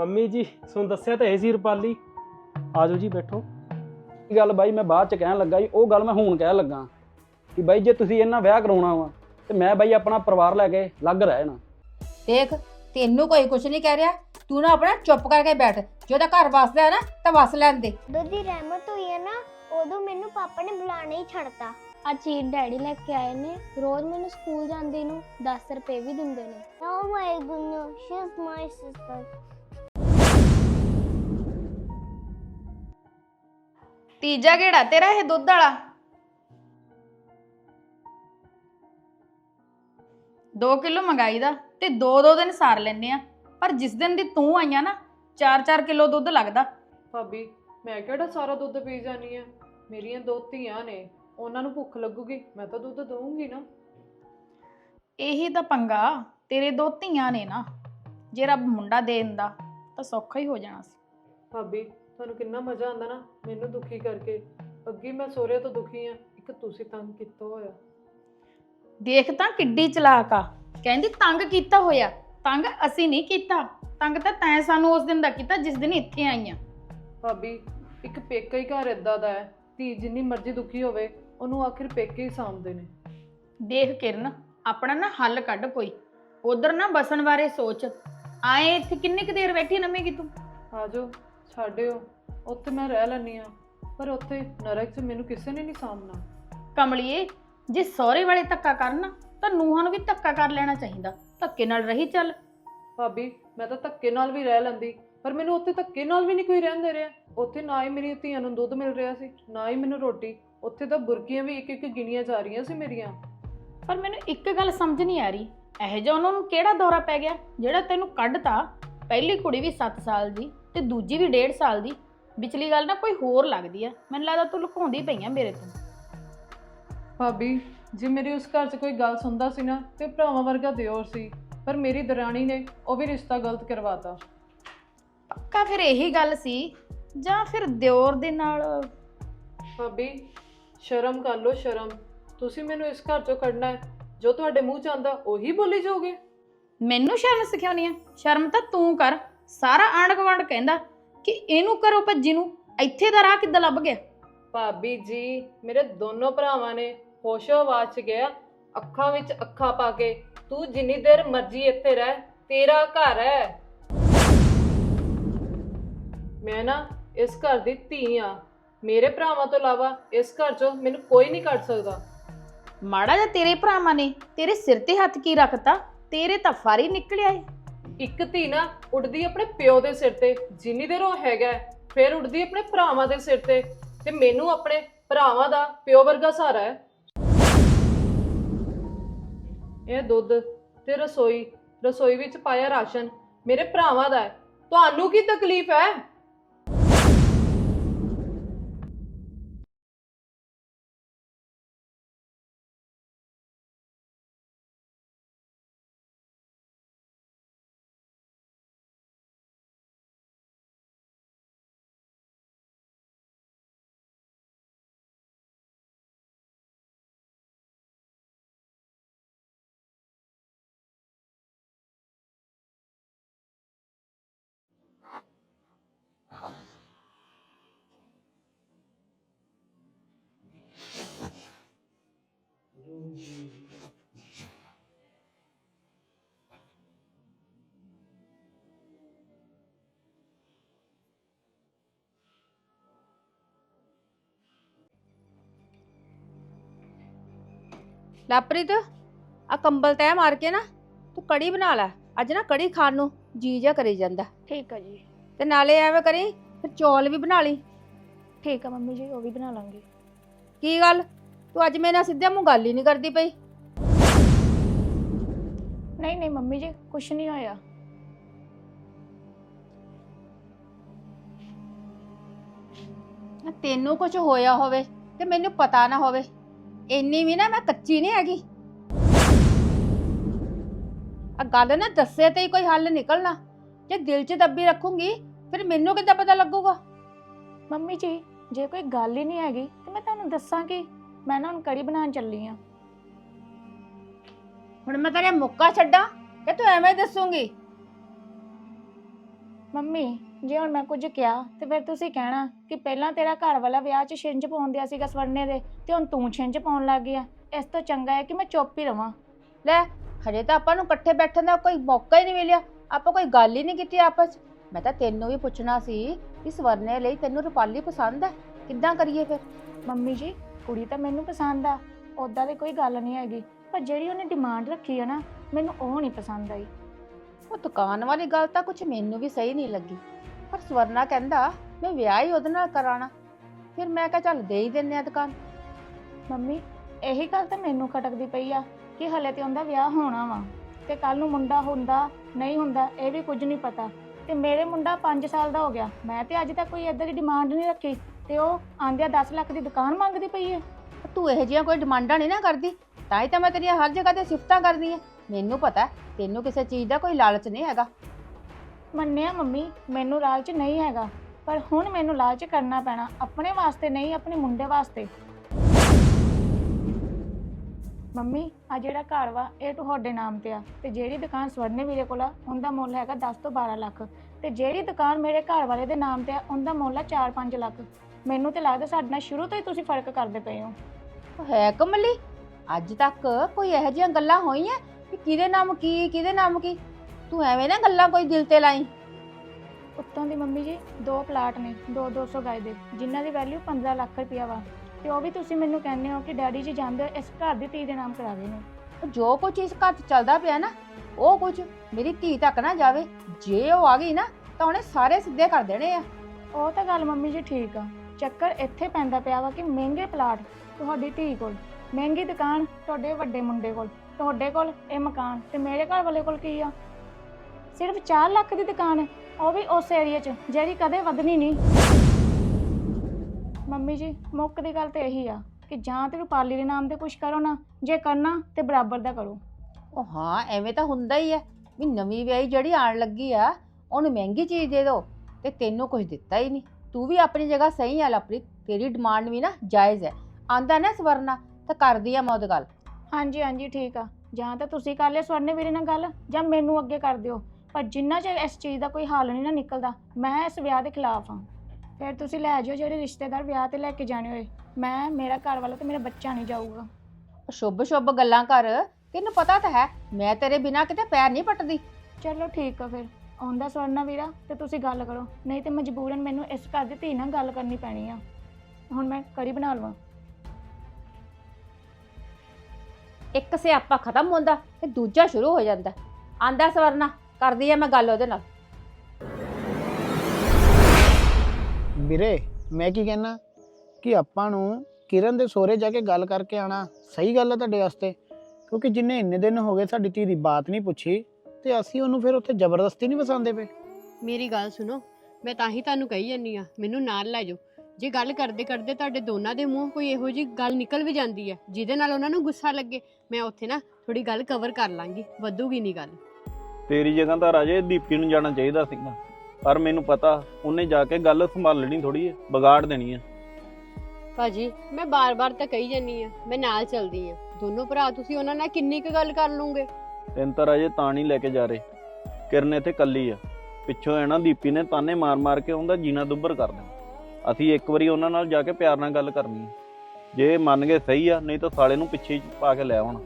Mummy ਜੀ ਤੁਹਾਨੂੰ ਦੱਸਿਆ ਤਾਂ ਇਹ ਸੀ ਰੁਪਾਲੀ। ਆਜੋ ਜੀ ਬੈਠੋ। ਇਹ ਗੱਲ ਬਾਈ ਮੈਂ ਬਾਅਦ ਚ ਕਹਿਣ ਲੱਗਾ ਜੀ ਉਹ ਗੱਲ ਮੈਂ ਹੁਣ ਕਹਿਣ ਲੱਗਾ। ਕਿ ਬਾਈ ਜੇ ਤੁਸੀਂ ਇਹਨਾਂ ਵਿਆਹ ਕਰਾਉਣਾ ਵਾ ਤੇ ਮੈਂ ਬਾਈ ਆਪਣਾ ਪਰਿਵਾਰ ਲੈ ਕੇ ਲੱਗ ਰਹਿਣਾ। ਦੇਖ ਤੈਨੂੰ ਕੋਈ ਕੁਝ ਨਹੀਂ ਕਹਿ ਰਿਹਾ। ਤੂੰ ਨਾ ਆਪਣਾ ਚੁੱਪ ਕਰਕੇ ਬੈਠ। ਜੇ ਉਹਦਾ ਘਰ ਵਸਦਾ ਹੈ ਨਾ ਤਾਂ ਵਸ ਲੈਣ ਦੇ। ਜਦੋਂ ਦੀ ਰਹਿਮਤ ਹੋਈ ਹੈ ਨਾ ਉਦੋਂ ਮੈਨੂੰ ਪਾਪਾ ਨੇ ਬੁਲਾਣਾ ਹੀ ਛੱਡਤਾ। ਆ ਚੀਜ਼ ਡੈਡੀ ਲੈ ਕੇ ਆਏ ਨੇ ਰੋਜ਼ ਮੈਨੂੰ ਸਕੂਲ ਜਾਂਦੀ ਨੂੰ 10 ਰੁਪਏ ਵੀ ਦਿੰਦੇ ਨੇ। Oh my goodness, she's my sister. ਤੀਜਾ ਕਿਹੜਾ ਤੇਰਾ ਇਹ ਦੁੱਧ ਵਾਲਾ। 2 ਕਿਲੋ ਮੰਗਾਈ ਦਾ ਤੇ 2-2 ਦਿਨ ਸਾਰ ਲੈਨੇ ਆ। ਪਰ ਜਿਸ ਦਿਨ ਦੀ ਤੂੰ ਆਈਆਂ ਨਾ 4-4 ਕਿਲੋ ਦੁੱਧ ਲੱਗਦਾ। ਭਾਬੀ ਮੈਂ ਕਿਹੜਾ ਸਾਰਾ ਦੁੱਧ ਪੀ ਜਾਨੀ ਆ? ਮੇਰੀਆਂ ਦੋ ਧੀਆਂ ਨੇ ਉਹਨਾਂ ਨੂੰ ਭੁੱਖ ਲੱਗੂਗੀ ਮੈਂ ਤਾਂ ਦੁੱਧ ਦਊਂਗੀ ਨਾ। ਇਹੀ ਤਾਂ ਪੰਗਾ ਤੇਰੇ ਦੋ ਧੀਆਂ ਨੇ ਨਾ। ਜੇ ਰੱਬ ਮੁੰਡਾ ਦੇ ਦਿੰਦਾ ਤਾਂ ਸੌਖਾ ਹੀ ਹੋ ਜਾਣਾ ਸੀ। ਭਾਬੀ ਤੁਹਾਨੂੰ ਕਿੰਨਾ ਮਜ਼ਾ ਆਉਂਦਾ ਨਾ ਮੈਨੂੰ ਦੁਖੀ ਕਰਕੇ। ਅੱਗੇ ਮੈਂ ਸੋਹਰੇ ਤੋਂ ਦੁਖੀ ਆ ਇੱਕ ਤੁਸੀਂ ਤੰਗ ਕੀਤਾ ਹੋਇਆ। ਦੇਖ ਤਾਂ ਕਿੱਡੀ ਚਲਾਕ ਆ। ਕਹਿੰਦੀ ਤੰਗ ਕੀਤਾ ਹੋਇਆ ਤੰਗ ਅਸੀਂ ਨਹੀਂ ਕੀਤਾ। ਤੰਗ ਤਾਂ ਤੈਂ ਸਾਨੂੰ ਉਸ ਦਿਨ ਦਾ ਕੀਤਾ ਜਿਸ ਦਿਨ ਇੱਥੇ ਆਈਆਂ ਭਾਬੀ ਇੱਕ ਪੇਕਾ ਹੀ ਘਰ ਏਦਾਂ ਦਾ ਹੈ ਧੀ ਜਿੰਨੀ ਮਰਜ਼ੀ ਦੁਖੀ ਹੋਵੇ ਉਹਨੂੰ ਆਖਿਰ ਪੇਕੇ ਹੀ ਸਾਂਭਦੇ ਨੇ। ਦੇਖ ਕਿਰਨ ਆਪਣਾ ਨਾ ਹੱਲ ਕੱਢ ਕੋਈ। ਉਧਰ ਨਾ ਬਸਣ ਬਾਰੇ ਸੋਚ। ਆਏ ਇੱਥੇ ਕਿੰਨੀ ਕੁ ਦੇਰ ਬੈਠੀ ਨਵੇਂਗੀ ਤੂੰ ਆਜੋ ਛੱਡਿਓ ਉੱਥੇ ਮੈਂ ਰਹਿ ਲੈਣੀ ਆ ਪਰ ਉੱਥੇ ਨਰਕ 'ਚ ਮੈਨੂੰ ਕਿਸੇ ਨੇ ਨਹੀਂ ਸਾਂਭਣਾ। ਕਮਲੀਏ ਜੇ ਸਹੁਰੇ ਵਾਲੇ ਧੱਕਾ ਕਰਨ ਤਾਂ ਨੂੰਹਾਂ ਨੂੰ ਵੀ ਧੱਕਾ ਕਰ ਲੈਣਾ ਚਾਹੀਦਾ। ਧੱਕੇ ਨਾਲ ਰਹੀ ਚੱਲ। ਭਾਬੀ ਮੈਂ ਤਾਂ ਧੱਕੇ ਨਾਲ ਵੀ ਰਹਿ ਲੈਂਦੀ। ਪਰ ਮੈਨੂੰ ਉੱਥੇ ਧੱਕੇ ਨਾਲ ਵੀ ਨਹੀਂ ਕੋਈ ਰਹਿਣ ਦੇ ਰਿਹਾ। ਉੱਥੇ ਨਾ ਹੀ ਮੇਰੀ ਧੀਆਂ ਨੂੰ ਦੁੱਧ ਮਿਲ ਰਿਹਾ ਸੀ ਨਾ ਹੀ ਮੈਨੂੰ ਰੋਟੀ। ਉੱਥੇ ਤਾਂ ਬੁਰਕੀਆਂ ਵੀ ਇੱਕ ਇੱਕ ਗਿਣੀਆਂ ਜਾ ਰਹੀਆਂ ਸੀ ਮੇਰੀਆਂ। ਪਰ ਮੈਨੂੰ ਇੱਕ ਗੱਲ ਸਮਝ ਨਹੀਂ ਆ ਰਹੀ। ਇਹ ਜਿਹਾ ਉਹਨਾਂ ਨੂੰ ਕਿਹੜਾ ਦੌਰਾ ਪੈ ਗਿਆ ਜਿਹੜਾ ਤੈਨੂੰ ਕੱਢਤਾ? ਪਹਿਲੀ ਕੁੜੀ ਵੀ 7 ਸਾਲ ਦੀ ਤੇ ਦੂਜੀ ਵੀ 1.5 ਸਾਲ ਦੀ। ਵਿਚਲੀ ਗੱਲ ਨਾ ਕੋਈ ਹੋਰ ਲੱਗਦੀ ਆ। ਮੈਨੂੰ ਲੱਗਦਾ ਤੂੰ ਲੁਕਾਉਂਦੀ ਪਈ ਆ ਮੇਰੇ ਤੋਂ। ਭਾਬੀ ਜੇ ਮੇਰੀ ਉਸ ਘਰ 'ਚ ਕੋਈ ਗੱਲ ਸੁਣਦਾ ਸੀ ਨਾ ਤੇ ਭਰਾਵਾਂ ਵਰਗਾ ਦਿਓਰ ਸੀ। ਪਰ ਮੇਰੀ ਦਰਾਣੀ ਨੇ ਉਹ ਵੀ ਰਿਸ਼ਤਾ ਗਲਤ ਕਰਵਾਤਾ। ਪੱਕਾ ਫਿਰ ਇਹੀ ਗੱਲ ਸੀ? ਜਾਂ ਫਿਰ ਦਿਓਰ ਦੇ ਨਾਲ? ਭਾਬੀ ਸ਼ਰਮ ਕਰ ਲਓ ਸ਼ਰਮ। ਤੁਸੀਂ ਮੈਨੂੰ ਇਸ ਘਰ 'ਚੋਂ ਕੱਢਣਾ ਹੈ। ਜੋ ਤੁਹਾਡੇ ਮੂੰਹ 'ਚ ਆਉਂਦਾ ਉਹੀ ਬੋਲੀ ਜਾਓਗੇ। ਮੈਨੂੰ ਸ਼ਰਮ ਸਿਖਾਉਣੀ ਆ? ਸ਼ਰਮ ਤਾਂ ਤੂੰ ਕਰ। ਸਾਰਾ ਆਂਢ ਗੁਆਂਢ ਕਹਿੰਦਾ ਕਿ ਇਹਨੂੰ ਕਰੋ ਭੱਜੀ ਨੂੰ। ਇੱਥੇ ਦਾ ਰਾਹ ਕਿੱਦਾਂ ਲੱਭ ਗਿਆ? ਭਾਬੀ ਜੀ ਮੇਰੇ ਦੋਨੋਂ ਭਰਾਵਾਂ ਨੇ ਹੋਸ਼ੋ ਆਵਾਜ਼ 'ਚ ਗਿਆ। ਅੱਖਾਂ ਵਿੱਚ ਅੱਖਾਂ ਪਾ ਕੇ ਤੂੰ ਜਿੰਨੀ ਦੇਰ ਮਰਜ਼ੀ ਇੱਥੇ ਰਹਿ ਤੇਰਾ ਘਰ ਹੈ। ਮੈਂ ਨਾ ਇਸ ਘਰ ਦੀ ਧੀ ਆ। ਮੇਰੇ ਭਰਾਵਾਂ ਤੋਂ ਇਲਾਵਾ ਇਸ ਘਰ 'ਚੋਂ ਮੈਨੂੰ ਕੋਈ ਨਹੀਂ ਕੱਢ ਸਕਦਾ। ਮਾੜਾ ਜਿਹਾ ਤੇਰੇ ਭਰਾਵਾਂ ਨੇ ਤੇਰੇ ਸਿਰ ਤੇ ਹੱਥ ਕੀ ਰੱਖਤਾ? ਤੇਰੇ ਤਾਂ ਫਾਰੀ ਨਿਕਲਿਆ ਏ। ਇੱਕ ਧੀ ਨਾ ਉੱਡਦੀ ਆਪਣੇ ਪਿਓ ਦੇ ਸਿਰ ਤੇ ਜਿੰਨੀ ਦੇਰ ਉਹ ਹੈਗਾ ਹੈ, ਫਿਰ ਉੱਡਦੀ ਆਪਣੇ ਭਰਾਵਾਂ ਦੇ ਸਿਰ ਤੇ। ਤੇ ਮੈਨੂੰ ਆਪਣੇ ਭਰਾਵਾਂ ਦਾ ਪਿਓ ਵਰਗਾ ਸਹਾਰਾ ਹੈ। ਇਹ ਦੁੱਧ ਤੇ ਰਸੋਈ ਰਸੋਈ ਵਿੱਚ ਪਾਇਆ ਰਾਸ਼ਨ ਮੇਰੇ ਭਰਾਵਾਂ ਦਾ ਹੈ। ਤੁਹਾਨੂੰ ਕੀ ਤਕਲੀਫ ਹੈ? ਲਾਪ੍ਰੀਤ ਆ ਕੰਬਲ ਤੈ ਮਾਰ ਕੇ ਨਾ ਤੂੰ ਕੜੀ ਬਣਾ ਲੈ। ਅੱਜ ਨਾ ਕੜੀ ਖਾਣ ਨੂੰ ਜੀ ਜਾ ਕਰੀ ਜਾਂਦਾ। ਠੀਕ ਆ ਜੀ। ਤੇ ਨਾਲੇ ਐਵੇਂ ਕਰੀ ਫਿਰ ਚੌਲ ਵੀ ਬਣਾ ਲਈ। ਠੀਕ ਆ ਮੰਮੀ ਜੀ ਉਹ ਵੀ ਬਣਾ ਲਾਂਗੇ। ਕੀ ਗੱਲ? ਤੂੰ ਅੱਜ ਮੇਰੇ ਨਾਲ ਸਿੱਧੇ ਮੂੰਹ ਗੱਲ ਹੀ ਨਹੀਂ ਕਰਦੀ ਪਈ। ਨਹੀਂ ਨਹੀਂ ਮੰਮੀ ਜੀ ਕੁਛ ਨਹੀਂ ਹੋਇਆ। ਨਾ ਤੈਨੂੰ ਕੁਝ ਹੋਇਆ ਹੋਵੇ ਤੇ ਮੈਨੂੰ ਪਤਾ ਨਾ ਹੋਵੇ। ਇੰਨੀ ਵੀ ਨਾ ਮੈਂ ਕੱਚੀ ਨਹੀਂ ਹੈਗੀ। ਆ ਗੱਲ ਨਾ ਦੱਸੇ ਤੇ ਹੀ ਕੋਈ ਹੱਲ ਨਿਕਲਣਾ। ਜੇ ਦਿਲ 'ਚ ਦੱਬੀ ਰੱਖੂੰਗੀ ਫਿਰ ਮੈਨੂੰ ਕਿੱਦਾਂ ਪਤਾ ਲੱਗੂਗਾ? ਮੰਮੀ ਜੀ ਜੇ ਕੋਈ ਗੱਲ ਹੀ ਨਹੀਂ ਹੈਗੀ ਤੇ ਮੈਂ ਤੁਹਾਨੂੰ ਦੱਸਾਂਗੀ ਮੈਂ ਨਾ ਹੁਣ ਕੜੀ ਬਣਾਉਣ ਚੱਲੀ ਆ। ਹੁਣ ਮੈਂ ਤੇਰੇ ਮੁੱਕਾ ਛੱਡਾਂ ਕਿ ਤੂੰ ਐਵੇਂ ਦੱਸੂਗੀ। ਮੰਮੀ, ਜੇ ਹੁਣ ਮੈਂ ਕੁਝ ਕਿਹਾ, ਤੇ ਫਿਰ ਤੁਸੀਂ ਕਹਿਣਾ ਕਿ ਪਹਿਲਾਂ ਤੇਰਾ ਘਰ ਵਾਲਾ ਵਿਆਹ 'ਚ ਛਿੰਝ ਪਾਉਣ ਦਿਆ ਸੀਗਾ ਸਵਰਨੇ ਦੇ, ਤੇ ਹੁਣ ਤੂੰ ਛਿੰਝ ਪਾਉਣ ਲੱਗ ਗਿਆ। ਇਸ ਤੋਂ ਚੰਗਾ ਹੈ ਕਿ ਮੈਂ ਚੁੱਪ ਹੀ ਰਵਾਂ। ਲੈ, ਹਜੇ ਤਾਂ ਆਪਾਂ ਨੂੰ ਇਕੱਠੇ ਬੈਠਣ ਦਾ ਕੋਈ ਮੌਕਾ ਹੀ ਨਹੀਂ ਮਿਲਿਆ। ਆਪਾਂ ਕੋਈ ਗੱਲ ਹੀ ਨਹੀਂ ਕੀਤੀ ਆਪਸ। 'ਚ। ਮੈਂ ਤਾਂ ਤੈਨੂੰ ਵੀ ਪੁੱਛਣਾ ਸੀ ਕਿ ਸਵਰਨੇ ਲਈ ਤੈਨੂੰ ਰੁਪਾਲੀ ਪਸੰਦ ਹੈ? ਕਿੱਦਾਂ ਕਰੀਏ ਫਿਰ? ਮੰਮੀ ਜੀ, ਕੁੜੀ ਤਾਂ ਮੈਨੂੰ ਪਸੰਦ ਆ। ਉਦਾਂ ਦੀ ਕੋਈ ਗੱਲ ਨਹੀਂ ਹੈਗੀ। ਪਰ ਜਿਹੜੀ ਉਹਨੇ ਡਿਮਾਂਡ ਰੱਖੀ ਹੈ ਨਾ, ਮੈਨੂੰ ਉਹ ਨਹੀਂ ਪਸੰਦ ਆਈ। ਉਹ ਦੁਕਾਨ ਵਾਲੀ ਗੱਲ ਤਾਂ ਕੁਝ ਮੈਨੂੰ ਵੀ ਸਹੀ ਨਹੀਂ ਲੱਗੀ। ਪਰ ਸਵਰਨਾ ਕਹਿੰਦਾ, ਮੈਂ ਵਿਆਹ ਹੀ ਉਹਦੇ ਨਾਲ ਕਰਾਣਾ। ਫਿਰ ਮੈਂ ਕਿਹਾ, ਚੱਲ ਦੇ ਹੀ ਦਿੰਨੇ ਆ ਦੁਕਾਨ। ਮੰਮੀ, ਇਹੀ ਗੱਲ ਤਾਂ ਮੈਨੂੰ ਖਟਕਦੀ ਪਈ ਆ ਕਿ ਹਲੇ ਤੇ ਉਹਦਾ ਵਿਆਹ ਹੋਣਾ ਵਾ ਤੇ ਕੱਲ ਨੂੰ ਮੁੰਡਾ ਹੁੰਦਾ, ਨਹੀਂ ਹੁੰਦਾ, ਇਹ ਵੀ ਕੁਝ ਨਹੀਂ ਪਤਾ। ਤੇ ਮੇਰੇ ਮੁੰਡਾ 5 ਸਾਲ ਦਾ ਹੋ ਗਿਆ। ਮੈਂ ਤੇ ਅੱਜ ਤੱਕ ਕੋਈ ਏਦਾਂ ਦੀ ਡਿਮਾਂਡ ਨਹੀਂ ਰੱਖੀ ਤੇ ਉਹ ਆਂਦਿਆ 10 ਲੱਖ ਦੀ ਦੁਕਾਨ ਮੰਗਦੀ ਪਈ ਹੈ ਤੂੰ ਇਹੋ ਜਿਹੀਆਂ ਕੋਈ ਡਿਮਾਂਡਾਂ ਨਹੀਂ ਨਾ ਕਰਦੀ। ਤਾਂ ਹੀ ਤਾਂ ਮੈਂ ਤੇਰੀਆਂ ਹਰ ਜਗ੍ਹਾ ਤੇ ਸਿਫਤਾਂ ਕਰਦੀ ਆ। ਮੈਨੂੰ ਪਤਾ ਹੈ, ਤੈਨੂੰ ਕਿਸੇ ਚੀਜ਼ ਦਾ ਕੋਈ ਲਾਲਚ ਨਹੀਂ ਹੈਗਾ। ਮੰਨਿਆ ਮੰਮੀ ਮੈਨੂੰ ਲਾਲਚ ਨਹੀਂ ਹੈਗਾ ਪਰ ਹੁਣ ਮੈਨੂੰ ਲਾਲਚ ਕਰਨਾ ਪੈਣਾ ਆਪਣੇ ਵਾਸਤੇ ਨਹੀਂ ਆਪਣੇ ਮੁੰਡੇ ਵਾਸਤੇ। ਮੰਮੀ ਆ ਜਿਹੜਾ ਘਰ ਵਾ ਇਹ ਤੁਹਾਡੇ ਨਾਮ ਤੇ ਆ ਤੇ ਜਿਹੜੀ ਦੁਕਾਨ ਸਵਰਨੇ ਵੀਰੇ ਕੋਲ ਆ ਉਹਦਾ ਮੁੱਲ ਹੈਗਾ 10 ਤੋਂ 12 ਲੱਖ। ਤੇ ਜਿਹੜੀ ਦੁਕਾਨ ਮੇਰੇ ਘਰ ਵਾਲੇ ਦੇ ਨਾਮ ਤੇ ਆ ਉਹਦਾ ਮੁੱਲ ਆ 4-5 ਲੱਖ। ਮੈਨੂੰ ਤੇ ਲੱਗਦਾ ਸਾਡੇ ਨਾਲ ਸ਼ੁਰੂ ਤੋਂ ਹੀ ਤੁਸੀਂ ਫ਼ਰਕ ਕਰਦੇ ਪਏ ਹੋ। ਉਹ ਹੈ ਕਮਲੀ ਅੱਜ ਤੱਕ ਕੋਈ ਇਹੋ ਜਿਹੀਆਂ ਗੱਲਾਂ ਹੋਈਆਂ? ਕਿ ਕਿਹਦੇ ਨਾਮ ਕੀ ਕਿਹਦੇ ਨਾਮ ਕੀ? ਤੂੰ ਐਵੇਂ ਨਾ ਗੱਲਾਂ ਕੋਈ ਦਿਲ ਤੇ ਲਾਈ। ਉੱਤੋਂ ਦੀ ਮੰਮੀ ਜੀ ਦੋ ਪਲਾਟ ਨੇ ਦੋ 200 ਗਾਇ ਦੇ ਜਿਨ੍ਹਾਂ ਦੀ ਵੈਲਿਊ 15 ਲੱਖ ਰੁਪਇਆ ਵਾ। ਤੇ ਉਹ ਵੀ ਤੁਸੀਂ ਮੈਨੂੰ ਕਹਿੰਦੇ ਹੋ ਕਿ ਡੈਡੀ ਜੀ ਜਾਂਦੇ ਹੋਏ ਇਸ ਘਰ ਦੀ ਧੀ ਦੇ ਨਾਮ ਕਰਾ ਗਏ ਨੇ ਉਹ ਜੋ ਕੁਝ ਇਸ ਘਰ 'ਚ ਚੱਲਦਾ ਪਿਆ ਨਾ ਉਹ ਕੁਝ ਮੇਰੀ ਧੀ ਤੱਕ ਨਾ ਜਾਵੇ। ਜੇ ਉਹ ਆ ਗਈ ਨਾ ਤਾਂ ਉਹਨੇ ਸਾਰੇ ਸਿੱਧੇ ਕਰ ਦੇਣੇ ਆ। ਉਹ ਤਾਂ ਗੱਲ ਮੰਮੀ ਜੀ ਠੀਕ ਆ। ਚੱਕਰ ਇੱਥੇ ਪੈਂਦਾ ਪਿਆ ਵਾ ਕਿ ਮਹਿੰਗੇ ਪਲਾਟ ਤੁਹਾਡੀ ਧੀ ਕੋਲ ਮਹਿੰਗੀ ਦੁਕਾਨ ਤੁਹਾਡੇ ਵੱਡੇ ਮੁੰਡੇ ਕੋਲ ਤੁਹਾਡੇ ਕੋਲ ਇਹ ਮਕਾਨ ਤੇ ਮੇਰੇ ਘਰ ਵਾਲੇ ਕੋਲ ਕੀ ਆ? ਸਿਰਫ 4 ਲੱਖ ਦੀ ਦੁਕਾਨ ਹੈ, ਉਹ ਵੀ ਉਸ ਏਰੀਆ 'ਚ, ਜਿਹੜੀ ਕਦੇ ਵਧਣੀ ਨਹੀਂ। ਮੰਮੀ ਜੀ ਮੁੱਕ ਦੀ ਗੱਲ ਤੇ ਇਹੀ ਆ ਕਿ ਜਾਂ ਤੇ ਰੁਪਾਲੀ ਦੇ ਨਾਮ ਤੇ ਕੁਝ ਕਰੋ ਨਾ, ਜੇ ਕਰਨਾ ਤੇ ਬਰਾਬਰ ਦਾ ਕਰੋ। ਉਹ ਹਾਂ, ਐਵੇਂ ਤਾਂ ਹੁੰਦਾ ਹੀ ਹੈ ਵੀ ਨਵੀਂ ਵਿਆਹੀ ਜਿਹੜੀ ਆਣ ਲੱਗੀ ਆ, ਉਹਨੂੰ ਮਹਿੰਗੀ ਚੀਜ਼ ਦੇ ਦਿਓ ਤੇ ਤੈਨੂੰ ਕੁਝ ਦਿੱਤਾ ਹੀ ਨਹੀਂ। ਤੂੰ ਵੀ ਆਪਣੀ ਜਗ੍ਹਾ ਸਹੀ ਆ, ਲਪਰੀ। ਤੇਰੀ ਡਿਮਾਂਡ ਵੀ ਨਾ ਜਾਇਜ਼ ਹੈ। ਆਂਦਾ ਨਾ ਸਵਰਨਾ, ਤਾਂ ਕਰਦੀ ਆ ਮੈਂ ਉਹਦੇ ਗੱਲ। ਹਾਂਜੀ ਹਾਂਜੀ ਠੀਕ ਆ। ਜਾਂ ਤਾਂ ਤੁਸੀਂ ਕਰ ਲਿਓ ਸਵਰਨੇ ਵੀਰੇ ਨਾਲ ਗੱਲ ਜਾਂ ਮੈਨੂੰ ਅੱਗੇ ਕਰ ਦਿਓ। ਪਰ ਜਿੰਨਾ ਚਿਰ ਇਸ ਚੀਜ਼ ਦਾ ਕੋਈ ਹੱਲ ਨਹੀਂ ਨਾ ਨਿਕਲਦਾ ਮੈਂ ਇਸ ਵਿਆਹ ਦੇ ਖਿਲਾਫ ਹਾਂ। ਫਿਰ ਤੁਸੀਂ ਲੈ ਜਾਓ ਜਿਹੜੇ ਰਿਸ਼ਤੇਦਾਰ ਵਿਆਹ ਤੇ ਲੈ ਕੇ ਜਾਣੇ ਹੋਏ। ਮੈਂ ਮੇਰਾ ਘਰ ਵਾਲਾ ਤੇ ਮੇਰਾ ਬੱਚਾ ਨਹੀਂ ਜਾਊਗਾ। ਸ਼ੁੱਭ ਸ਼ੁੱਭ ਗੱਲਾਂ ਕਰ। ਤੈਨੂੰ ਪਤਾ ਤਾਂ ਹੈ ਮੈਂ ਤੇਰੇ ਬਿਨਾ ਕਿਤੇ ਪੈਰ ਨਹੀਂ ਪੱਟਦੀ। ਚਲੋ ਠੀਕ ਆ ਫਿਰ। ਆਉਂਦਾ ਸਵਰਨਾ ਵੀਰਾ ਤੇ ਤੁਸੀਂ ਗੱਲ ਕਰੋ। ਨਹੀਂ ਤੇ ਮਜਬੂਰਨ ਮੈਨੂੰ ਇਸ ਘਰ ਦੀ ਧੀ ਨਾਲ ਗੱਲ ਕਰਨੀ ਪੈਣੀ ਆ। ਹੁਣ ਮੈਂ ਕੜੀ ਬਣਾ ਲਵਾਂ। ਇੱਕ ਸਿਆਪਾ ਖਤਮ ਹੁੰਦਾ ਤੇ ਦੂਜਾ ਸ਼ੁਰੂ ਹੋ ਜਾਂਦਾ। ਆਂਦਾ ਸਵਰਨਾ ਕਰਦੀ ਆ ਮੈਂ ਗੱਲ ਉਹਦੇ ਨਾਲ। ਵੀਰੇ ਮੈਂ ਕੀ ਕਹਿਣਾ? ਕਿ ਆਪਾਂ ਨੂੰ ਕਿਰਨ ਦੇ ਸੋਹਰੇ ਜਾ ਕੇ ਗੱਲ ਕਰਕੇ ਆਣਾ ਸਹੀ ਗੱਲ ਹੈ ਤੁਹਾਡੇ ਵਾਸਤੇ? ਕਿਉਂਕਿ ਜਿੰਨੇ ਇੰਨੇ ਦਿਨ ਹੋ ਗਏ ਸਾਡੀ ਧੀ ਦੀ ਬਾਤ ਨਹੀਂ ਪੁੱਛੀ ਤੇ ਅਸੀਂ ਉਹਨੂੰ ਫਿਰ ਉੱਥੇ ਜ਼ਬਰਦਸਤੀ ਨਹੀਂ ਵਸਾਉਂਦੇ ਪਏ। ਮੇਰੀ ਗੱਲ ਸੁਣੋ ਮੈਂ ਤਾਂ ਹੀ ਤੁਹਾਨੂੰ ਕਹੀ ਜੰਨੀ ਆ ਮੈਨੂੰ ਨਾਲ ਲੈ ਜਾਓ। ਜੇ ਗੱਲ ਕਰਦੇ ਕਰਦੇ ਤੁਹਾਡੇ ਦੋਨਾਂ ਦੇ ਮੂੰਹ ਕੋਈ ਇਹੋ ਜੀ ਗੱਲ ਨਿਕਲ ਵੀ ਜਾਂਦੀ ਹੈ ਜਿਹਦੇ ਨਾਲ ਉਹਨਾਂ ਨੂੰ ਗੁੱਸਾ ਲੱਗੇ ਮੈਂ ਉੱਥੇ ਨਾ ਥੋੜੀ ਗੱਲ ਕਵਰ ਕਰ ਲਾਂਗੀ ਵਧੂਗੀ ਨਹੀਂ ਗੱਲ। ਤੇਰੀ ਜਗ੍ਹਾ ਤਾਂ ਰਾਜੇ ਦੀਪੀ ਨੂੰ ਜਾਣਾ ਚਾਹੀਦਾ ਸੀਗਾ ਪਰ ਮੈਨੂੰ ਪਤਾ ਉਹਨੇ ਜਾ ਕੇ ਗੱਲ ਸੰਭਾਲਣੀ ਥੋੜੀ ਹੈ ਵਿਗਾੜ ਦੇਣੀ ਹੈ। ਭਾਜੀ ਮੈਂ ਬਾਰ-ਬਾਰ ਤਾਂ ਕਹੀ ਜੰਨੀ ਆ ਮੈਂ ਨਾਲ ਚਲਦੀ ਆ ਦੋਨੋਂ ਭਰਾ ਤੁਸੀਂ ਉਹਨਾਂ ਨਾਲ ਕਿੰਨੀ ਕੁ ਗੱਲ ਕਰ ਲੂਗੇ ਤੈਨੂੰ ਤਾਂ ਰਾਜੇ ਤਾਂ ਨਹੀਂ ਲੈ ਕੇ ਜਾ ਰਹੇ। ਕਿਰਨ ਇੱਥੇ ਕੱਲੀ ਆ। ਪਿੱਛੋਂ ਹੈ ਨਾ ਦੀਪੀ ਨੇ ਤਾਨੇ ਮਾਰ-ਮਾਰ ਕੇ ਉਹਦਾ ਜੀਣਾ ਦੁੱਬਰ ਕਰ ਦੇਣਾ ਅਸੀਂ ਇੱਕ ਵਾਰੀ ਉਹਨਾਂ ਨਾਲ ਜਾ ਕੇ ਪਿਆਰ ਨਾਲ ਗੱਲ ਕਰਨੀ ਹੈ। ਜੇ ਮੰਨ ਗਏ ਸਹੀ ਆ ਨਹੀਂ ਤਾਂ ਸਾਲੇ ਨੂੰ ਪਿੱਛੇ ਹੀ ਪਾ ਕੇ ਲੈ ਆਉਣਾ।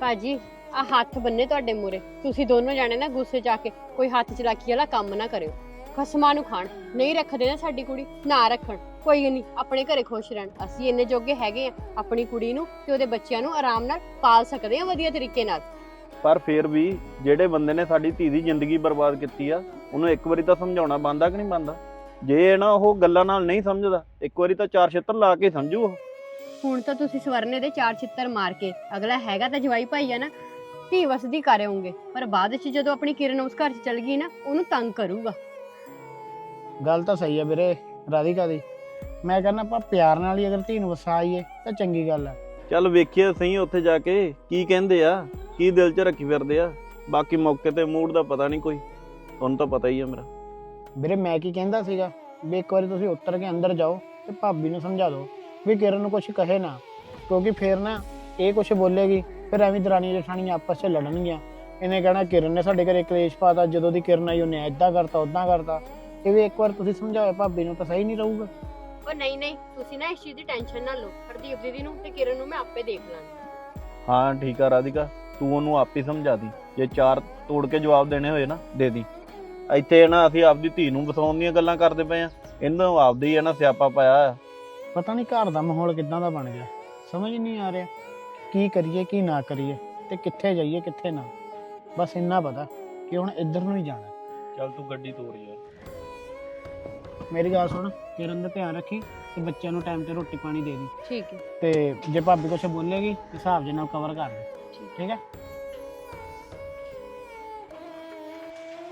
ਭਾਜੀ ਆ ਹੱਥ ਬੰਨੇ ਤੁਹਾਡੇ ਮੂਰੇ ਤੁਸੀਂ ਦੋਨੋਂ ਜਾਣੇ ਨਾ ਗੁੱਸੇ ਚ ਆ ਕੇ ਕੋਈ ਹੱਥ ਚਲਾਕੀ ਵਾਲਾ ਕੰਮ ਨਾ ਕਰਿਓ। ਖਸਮਾਂ ਨੂੰ ਖਾਣ ਨਹੀਂ ਰੱਖਦੇ ਨਾ ਸਾਡੀ ਕੁੜੀ ਨਾ ਰੱਖਣ। ਕੋਈ ਨਹੀਂ ਆਪਣੇ ਘਰੇ ਖੁਸ਼ ਰਹਿਣ। ਅਸੀਂ ਇੰਨੇ ਜੋਗੇ ਹੈਗੇ ਆ ਆਪਣੀ ਕੁੜੀ ਨੂੰ ਤੇ ਉਹਦੇ ਬੱਚਿਆਂ ਨੂੰ ਆਰਾਮ ਨਾਲ ਪਾਲ ਸਕਦੇ ਆ ਵਧੀਆ ਤਰੀਕੇ ਨਾਲ। ਪਰ ਫੇਰ ਵੀ ਜਿਹੜੇ ਬੰਦੇ ਨੇ ਸਾਡੀ ਧੀ ਦੀ ਜ਼ਿੰਦਗੀ ਬਰਬਾਦ ਕੀਤੀ ਆ ਉਹਨੂੰ ਇੱਕ ਵਾਰੀ ਤਾਂ ਸਮਝਾਉਣਾ ਬੰਦਾ ਕਿ ਨਹੀਂ ਬੰਦਾ ਜੇ ਇਹ ਨਾ ਉਹ ਗੱਲਾਂ ਨਾਲ ਨਹੀਂ ਸਮਝਦਾ ਇੱਕ ਵਾਰੀ ਤਾਂ ਚਾਰ ਛਿੱਤਰ ਲਾ ਕੇ ਸਮਝੂ ਉਹ। ਹੁਣ ਤਾਂ ਤੁਸੀਂ ਸਵਰਨੇ ਦੇ ਚਾਰ ਚਿੱਤਰ ਮਾਰ ਕੇ ਅਗਲਾ ਹੈਗਾ ਤਾਂ ਜਵਾਈ ਭਾਈ ਆ ਨਾ ਧੀ ਵਸਦੀ ਕਰ ਆਉਂਗੇ ਪਰ ਬਾਅਦ ਵਿੱਚ ਜਦੋਂ ਆਪਣੀ ਕਿਰਨ ਉਸ ਘਰ 'ਚ ਚਲ ਗਈ ਨਾ ਉਹਨੂੰ ਤੰਗ ਕਰੂਗਾ। ਗੱਲ ਤਾਂ ਸਹੀ ਹੈ ਵੀਰੇ ਰਾਧਿਕਾ ਦੀ। ਮੈਂ ਕਹਿੰਦਾ ਆਪਾਂ ਪਿਆਰ ਨਾਲ ਹੀ ਅਗਰ ਧੀ ਨੂੰ ਵਸਾਈਏ ਤਾਂ ਚੰਗੀ ਗੱਲ ਹੈ ਚੱਲ ਵੇਖੀਏ ਸਹੀ ਉੱਥੇ ਜਾ ਕੇ ਕੀ ਕਹਿੰਦੇ ਆ ਕੀ ਦਿਲ 'ਚ ਰੱਖੀ ਫਿਰਦੇ ਆ। ਬਾਕੀ ਮੌਕੇ ਤੇ ਮੂਡ ਦਾ ਪਤਾ ਨਹੀਂ ਕੋਈ ਤੁਹਾਨੂੰ ਤਾਂ ਪਤਾ ਹੀ ਆ ਮੇਰਾ। ਵੀਰੇ ਮੈਂ ਕੀ ਕਹਿੰਦਾ ਸੀਗਾ? ਵੀ ਇੱਕ ਵਾਰੀ ਤੁਸੀਂ ਉੱਤਰ ਕੇ ਅੰਦਰ ਜਾਓ ਤੇ ਭਾਬੀ ਨੂੰ ਸਮਝਾ ਦਿਓ ਵੀ ਕਿਰਨ ਨੂੰ ਕੁਝ ਕਹੇ ਨਾ। ਕਿਉਂਕਿ ਫੇਰ ਨਾ ਇਹ ਕੁਝ ਬੋਲੇਗੀ ਫਿਰ ਐਵੇਂ ਦਰਾਣੀ ਜਠਾਣੀ ਆਪਸ 'ਚ ਲੜਨਗੀਆਂ। ਇਹਨੇ ਕਹਿਣਾ ਕਿਰਨ ਨੇ ਸਾਡੇ ਘਰੇ ਕਲੇਸ਼ ਪਾਤਾ ਜਦੋਂ ਦੀ ਕਿਰਨ ਆਈ ਉਹਨੇ ਐਦਾਂ ਕਰਤਾ ਉਦਾਂ ਕਰਤਾ। ਇਹ ਵੀ ਇੱਕ ਵਾਰ ਤੁਸੀਂ ਸਮਝਾਓ ਭਾਬੀ ਨੂੰ ਤਾਂ ਸਹੀ ਨਹੀਂ ਰਹੂਗਾ। ਉਹ ਨਹੀਂ ਨਹੀਂ ਤੁਸੀਂ ਨਾ ਇਸ ਚੀਜ਼ ਦੀ ਟੈਨਸ਼ਨ ਨਾ ਲਓ। ਹਰਦੀਪ ਦੀਦੀ ਨੂੰ ਤੇ ਕਿਰਨ ਨੂੰ ਮੈਂ ਆਪੇ ਦੇਖ ਲਾਂਗੀ। ਹਾਂ ਠੀਕ ਆ ਰਾਧਿਕਾ। ਤੂੰ ਉਹਨੂੰ ਆਪੇ ਸਮਝਾ ਦੀ। ਜੇ ਚਾਰ ਤੋੜ ਕੇ ਜਵਾਬ ਦੇਣੇ ਹੋਏ ਨਾ ਦੇ ਦੀ। ਇੱਥੇ ਨਾ ਅਸੀਂ ਆਪਦੀ ਧੀ ਨੂੰ ਵਸਾਉਣ ਦੀਆਂ ਗੱਲਾਂ ਕਰਦੇ ਪਏ ਆ। ਇਹਨੂੰ ਆਪਦੀ ਹੀ ਨਾ ਸਿਆਪਾ ਪਾਇਆ ਪਤਾ ਨਹੀਂ ਘਰ ਦਾ ਮਾਹੌਲ ਕਿੱਦਾਂ ਦਾ ਬਣ ਗਿਆ। ਸਮਝ ਨਹੀਂ ਆ ਰਿਹਾ ਕੀ ਕਰੀਏ ਕੀ ਨਾ ਕਰੀਏ ਤੇ ਕਿੱਥੇ ਜਾਈਏ ਕਿੱਥੇ ਨਾ। ਬਸ ਇੰਨਾ ਪਤਾ ਕਿ ਹੁਣ ਇੱਧਰ ਨੂੰ ਹੀ ਜਾਣਾ। ਚੱਲ ਤੂੰ ਗੱਡੀ ਤੋੜ ਯਾਰ। ਮੇਰੀ ਗੱਲ ਸੁਣ ਕਿਰਨ ਦਾ ਧਿਆਨ ਰੱਖੀ ਤੇ ਬੱਚਿਆਂ ਨੂੰ ਟਾਈਮ ਤੇ ਰੋਟੀ ਪਾਣੀ ਦੇ ਦੀ। ਠੀਕ ਹੈ। ਤੇ ਜੇ ਭਾਬੀ ਕੁਛ ਬੋਲੇਗੀ ਤੇ ਹਿਸਾਬ ਜੇ ਨਾਲ ਕਵਰ ਕਰ ਦੇ। ਠੀਕ ਹੈ?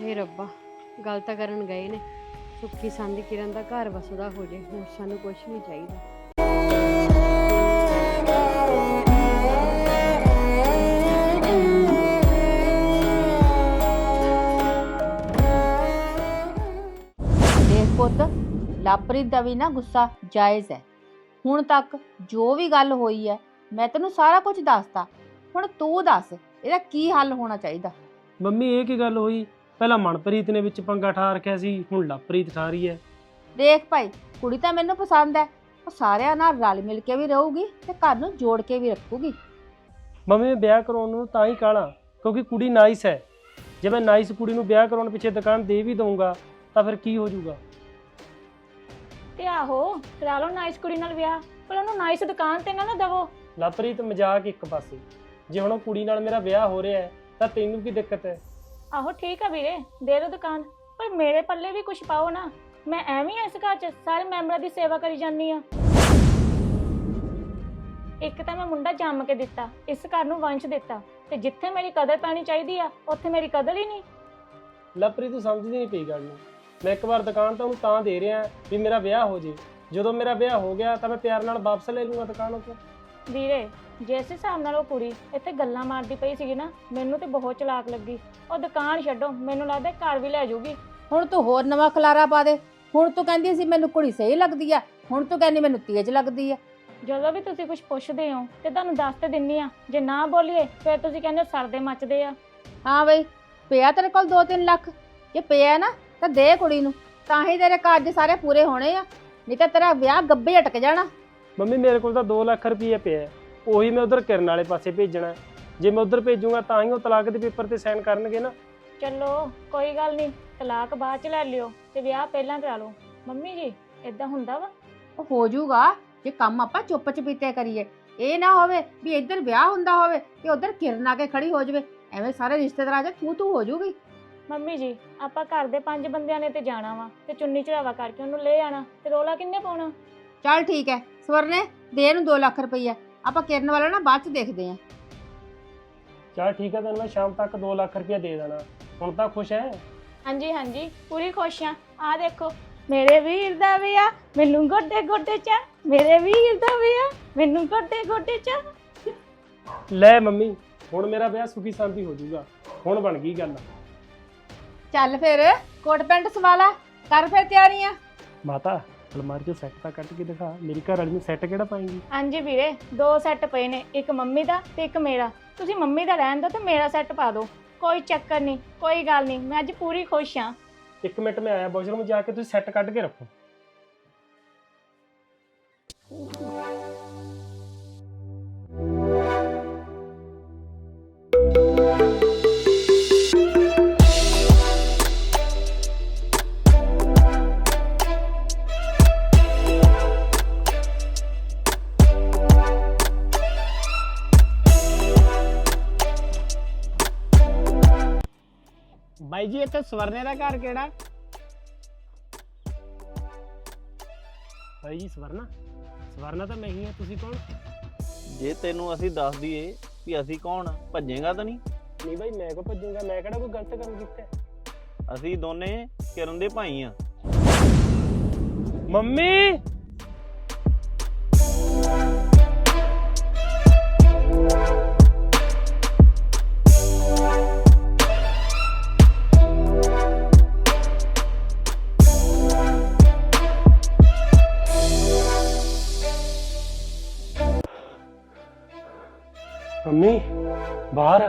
ਹੇ ਰੱਬਾ। ਗੱਲ ਤਾਂ ਕਰਨ ਗਏ ਨੇ। ਸੁੱਖੀ ਸੰਦੀ ਕਿਰਨ ਦਾ ਘਰ ਵਸਦਾ ਹੋ ਜੇ ਹੋਰ ਸਾਨੂੰ ਕੁਝ ਨਹੀਂ ਚਾਹੀਦਾ। ਦੇਖ ਪੁੱਤ ਲਾਪਰੀ ਦਾ ਵੀ ਨਾ ਗੁੱਸਾ ਜਾਇਜ਼ ਹੈ। ਹੁਣ ਤੱਕ ਜੋ ਵੀ ਗੱਲ ਹੋਈ ਹੈ ਮੈਂ ਤੈਨੂੰ ਸਾਰਾ ਕੁਝ ਦੱਸਤਾ। ਹੁਣ ਤੂੰ ਦੱਸ ਇਹਦਾ ਕੀ ਹੱਲ ਹੋਣਾ ਚਾਹੀਦਾ? ਮੰਮੀ ਇਹ ਕੀ ਗੱਲ ਹੋਈ? ਪਹਿਲਾਂ ਮਨਪ੍ਰੀਤ ਨੇ ਵਿੱਚ ਪੰਗਾ ਠਾ ਰੱਖਿਆ ਸੀ ਹੁਣ ਲਵਪ੍ਰੀਤ ਠਾ ਰਹੀ ਹੈ। ਦੇਖ ਭਾਈ ਕੁੜੀ ਤਾਂ ਮੈਨੂੰ ਪਸੰਦ ਹੈ। ਉਹ ਸਾਰਿਆਂ ਨਾਲ ਰਲ ਮਿਲ ਕੇ ਵੀ ਰਹੂਗੀ ਤੇ ਘਰ ਨੂੰ ਜੋੜ ਕੇ ਵੀ ਰੱਖੂਗੀ। ਮੰਮੀ ਮੈਂ ਵਿਆਹ ਕਰਾਉਣ ਨੂੰ ਤਾਂ ਹੀ ਕਾਹਲਾ ਕਿਉਂਕਿ ਕੁੜੀ ਨਾਈਸ ਹੈ। ਜੇ ਮੈਂ ਨਾਈਸ ਕੁੜੀ ਨੂੰ ਵਿਆਹ ਕਰਾਉਣ ਪਿੱਛੇ ਦੁਕਾਨ ਦੇ ਵੀ ਦਊਂਗਾ ਤਾਂ ਫਿਰ ਕੀ ਹੋ ਜਾਊਗਾ? ਤੇ ਆਹੋ ਕਰਾ ਲਓ ਨਾਈਸ ਕੁੜੀ ਨਾਲ ਵਿਆਹ ਪਰ ਉਹਨੂੰ ਨਾਈਸ ਦੁਕਾਨ ਤੇ ਨਾ ਨਾ ਦਵੋ। ਲਵਪ੍ਰੀਤ ਮਜ਼ਾਕ ਇੱਕ ਪਾਸੇ ਜੇ ਹੁਣ ਉਹ ਕੁੜੀ ਨਾਲ ਮੇਰਾ ਵਿਆਹ ਹੋ ਰਿਹਾ ਹੈ ਤਾਂ ਤੈਨੂੰ ਕੀ ਦਿੱਕਤ ਹੈ? ਆਹੋ ਠੀਕ ਆ ਵੀਰੇ, ਦੇ ਦਿਓ ਦੁਕਾਨ, ਪਰ ਮੇਰੇ ਪੱਲੇ ਵੀ ਕੁਝ ਪਾਓ ਨਾ। ਮੈਂ ਐਵੇਂ ਹੀ ਇਸ ਘਰ 'ਚ ਸਾਰੇ ਮੈਂਬਰਾਂ ਦੀ ਸੇਵਾ ਕਰੀ ਜਾਂਦੀ ਆ। ਇੱਕ ਤਾਂ ਮੈਂ ਮੁੰਡਾ ਜੰਮ ਕੇ ਦਿੱਤਾ, ਇਸ ਘਰ ਨੂੰ ਵੰਸ਼ ਦਿੱਤਾ, ਤੇ ਜਿੱਥੇ ਮੇਰੀ ਕਦਰ ਪੈਣੀ ਚਾਹੀਦੀ ਆ, ਉੱਥੇ ਮੇਰੀ ਕਦਰ ਹੀ ਨਹੀਂ। ਲਵਪ੍ਰੀਤ, ਤੂੰ ਸਮਝਦੀ ਨਹੀਂ ਪਈ ਗੱਲ ਨੂੰ। ਮੈਂ ਇੱਕ ਵਾਰ ਦੁਕਾਨ ਤਾਂ ਉਹਨੂੰ ਤਾਂ ਦੇ ਰਿਹਾ ਵੀ ਮੇਰਾ ਵਿਆਹ ਹੋ ਜੇ। ਜਦੋਂ ਮੇਰਾ ਵਿਆਹ ਹੋ ਗਿਆ ਤਾਂ ਮੈਂ ਪਿਆਰ ਨਾਲ ਵਾਪਸ ਲੈ ਲੂੰਗਾ ਦੁਕਾਨ ਉੱਤੇ ਵੀਰੇ ਜਿਸ ਹਿਸਾਬ ਨਾਲ ਉਹ ਕੁੜੀ ਇੱਥੇ ਗੱਲਾਂ ਮਾਰਦੀ ਪਈ ਸੀਗੀ ਨਾ ਮੈਨੂੰ ਤੇ ਬਹੁਤ ਚਲਾਕ ਲੱਗੀ। ਉਹ ਦੁਕਾਨ ਛੱਡੋ ਮੈਨੂੰ ਲੱਗਦਾ ਘਰ ਵੀ ਲੈ ਜਾਊਗੀ। ਹੁਣ ਤੂੰ ਹੋਰ ਨਵਾਂ ਖਲਾਰਾ ਪਾ ਦੇ। ਹੁਣ ਤੂੰ ਕਹਿੰਦੀ ਸੀ ਮੈਨੂੰ ਕੁੜੀ ਸਹੀ ਲੱਗਦੀ ਆ। ਹੁਣ ਤੂੰ ਕਹਿੰਦੀ ਮੈਨੂੰ ਤੇਜ਼ ਲੱਗਦੀ ਆ। ਜਦੋਂ ਵੀ ਤੁਸੀਂ ਕੁਝ ਪੁੱਛਦੇ ਹੋ ਤੇ ਤੁਹਾਨੂੰ ਦੱਸ ਤੇ ਦਿੰਨੀ ਆ ਜੇ ਨਾ ਬੋਲੀਏ ਫਿਰ ਤੁਸੀਂ ਕਹਿੰਦੇ ਹੋ ਸਰਦੇ ਮੱਚਦੇ ਆ। ਹਾਂ ਬਈ ਪਿਆ ਤੇਰੇ ਕੋਲ 2-3 ਲੱਖ। ਜੇ ਪਿਆ ਨਾ ਤਾਂ ਦੇ ਕੁੜੀ ਨੂੰ। ਤਾਂ ਹੀ ਤੇਰੇ ਕਾਰਜ ਸਾਰੇ ਪੂਰੇ ਹੋਣੇ ਆ। ਨਹੀਂ ਤਾਂ ਤੇਰਾ ਵਿਆਹ ਗੱਬੇ ਅਟਕ ਜਾਣਾ। ਮੰਮੀ ਮੇਰੇ ਕੋਲ ਤਾਂ 2 ਲੱਖ ਰੁਪਏ ਪਿਆ ਹੈ। ਉਹੀ ਮੈਂ ਉਧਰ ਕਿਰਨ ਵਾਲੇ ਪਾਸੇ ਭੇਜਣਾ। ਹੈ। ਜੇ ਮੈਂ ਉਧਰ ਭੇਜੂਗਾ ਤਾਂ ਹੀ ਉਹ ਤਲਾਕ ਦੇ ਪੇਪਰ ਤੇ ਸਾਈਨ ਕਰਨਗੇ ਨਾ। ਚਲੋ ਕੋਈ ਗੱਲ ਨਹੀਂ। ਤਲਾਕ ਬਾਅਦ ਚ ਲੈ ਲਿਓ ਤੇ ਵਿਆਹ ਪਹਿਲਾਂ ਕਰਾ ਲਓ। ਮੰਮੀ ਜੀ ਇਦਾਂ ਹੁੰਦਾ ਵਾ? ਉਹ ਹੋ ਜਾਊਗਾ। ਜੇ ਕੰਮ ਆਪਾਂ ਚੁੱਪ ਚਪੀਤੇ ਕਰੀਏ। ਇਹ ਨਾ ਹੋਵੇ ਵੀ ਇੱਧਰ ਵਿਆਹ ਹੁੰਦਾ ਹੋਵੇ ਤੇ ਉਧਰ ਕਿਰਨ ਆ ਕੇ ਖੜੀ ਹੋ ਜਾਵੇ। ਐਵੇਂ ਸਾਰੇ ਰਿਸ਼ਤੇਦਾਰਾਂ 'ਚ ਤੂੰ ਤੂੰ ਹੋ ਜਾਊਗੀ। ਮੰਮੀ ਜੀ ਆਪਾਂ ਘਰ ਦੇ ਪੰਜ ਬੰਦਿਆਂ ਨੇ ਤੇ ਜਾਣਾ ਵਾ ਤੇ ਚੁੰਨੀ ਚੜਾਵਾ ਕਰਕੇ ਉਹਨੂੰ ਲੈ ਆਣਾ। ਤੇ ਰੋਲਾ ਕਿੰਨੇ ਪਾਉਣਾ? ਚੱਲ ਠੀਕ ਹੈ ਸਵਰਨੇ ਦੇ ਇਹਨੂੰ 2 ਲੱਖ ਰੁਪਈਆ। ਆਪਾਂ ਕਿਰਨ ਵਾਲਾ ਨਾ ਬਾਅਦ 'ਚ ਦੇਖਦੇ ਆਂ। ਚਲ ਠੀਕ ਹੈ ਤੈਨੂੰ ਮੈਂ ਸ਼ਾਮ ਤੱਕ 2 ਲੱਖ ਰੁਪਏ ਦੇ ਦੇਣਾ। ਹੁਣ ਤਾਂ ਖੁਸ਼ ਹੈ ਹਾਂਜੀ ਹਾਂਜੀ ਪੂਰੀ ਖੁਸ਼ ਆ। ਆ ਦੇਖੋ ਮੇਰੇ ਵੀਰ ਦਾ ਵਿਆਹ ਮੈਨੂੰ ਗੋਡੇ ਗੋਡੇ ਚ। ਮੇਰੇ ਵੀਰ ਦਾ ਵਿਆਹ ਮੈਨੂੰ ਗੋਡੇ ਗੋਡੇ ਚ। ਲੈ ਮੰਮੀ ਹੁਣ ਮੇਰਾ ਵਿਆਹ ਸੁਖੀ ਸ਼ਾਂਤੀ ਹੋ ਜਾਊਗਾ। ਹੁਣ ਬਣ ਗਈ ਗੱਲ। ਚੱਲ ਫਿਰ ਕੋਟ ਪੈਂਟ ਸਵਾਲਾ ਕਰ ਫਿਰ ਤਿਆਰੀਆਂ। ਮਾਤਾ ਅਲਮਾਰੀ ਚੋਂ ਸੈੱਟ ਤਾਂ ਕੱਢ ਕੇ ਦਿਖਾ। ਮੇਰੀ ਘਰ ਵਾਲੀ ਨੂੰ ਸੈੱਟ ਕਿਹੜਾ ਪਾਏਗੀ ਹਾਂਜੀ ਵੀਰੇ ਦੋ ਸੈੱਟ ਪਏ ਨੇ ਇੱਕ ਮੰਮੀ ਦਾ ਤੇ ਇੱਕ ਮੇਰਾ। ਤੁਸੀਂ ਮੰਮੀ ਦਾ ਰਹਿਣ ਦਿਓ ਤੇ ਮੇਰਾ ਸੈੱਟ ਪਾ ਦਿਓ। ਕੋਈ ਚੱਕਰ ਨਹੀਂ ਕੋਈ ਗੱਲ ਨਹੀਂ ਮੈਂ ਅੱਜ ਪੂਰੀ ਖੁਸ਼ ਹਾਂ। ਇੱਕ ਮਿੰਟ ਮੈਂ ਆਇਆ ਵਾਸ਼ਰੂਮ ਜਾ ਕੇ ਤੁਸੀਂ ਸੈੱਟ ਕੱਢ ਕੇ ਰੱਖੋ। ਜੀ ਇੱਥੇ ਸਵਰਨੇ ਦਾ ਘਰ ਕਿਹੜਾ? ਭਾਈ ਜੀ ਸਵਰਨਾ? ਸਵਰਨਾ ਤਾਂ ਮੈਂ ਹੀ ਹਾਂ ਤੁਸੀਂ ਕੌਣ? ਜੇ ਤੈਨੂੰ ਅਸੀਂ ਦੱਸ ਦਈਏ ਵੀ ਅਸੀਂ ਕੌਣ ਆ, ਭੱਜੇਗਾ ਤਾਂ ਨਹੀਂ? ਨਹੀਂ ਭਾਈ ਮੈਂ ਕੋ ਭੱਜੂਗਾ? ਮੈਂ ਕਿਹੜਾ ਕੋਈ ਗਲਤ ਕੰਮ ਕੀਤਾ? ਅਸੀਂ ਦੋਨੇ ਕਿਰਨ ਦੇ ਭਾਈ ਆ ਮੰਮੀ! ਮੰਮੀ ਬਾਹਰ।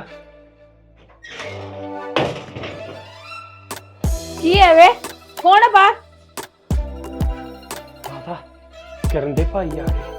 ਕੀ ਹੈ ਵੇ? ਕੌਣ ਆ ਬਾਹਰ? ਮਾਤਾ ਕਰਨ ਦੇ ਭਾਈ ਆ ਗਏ।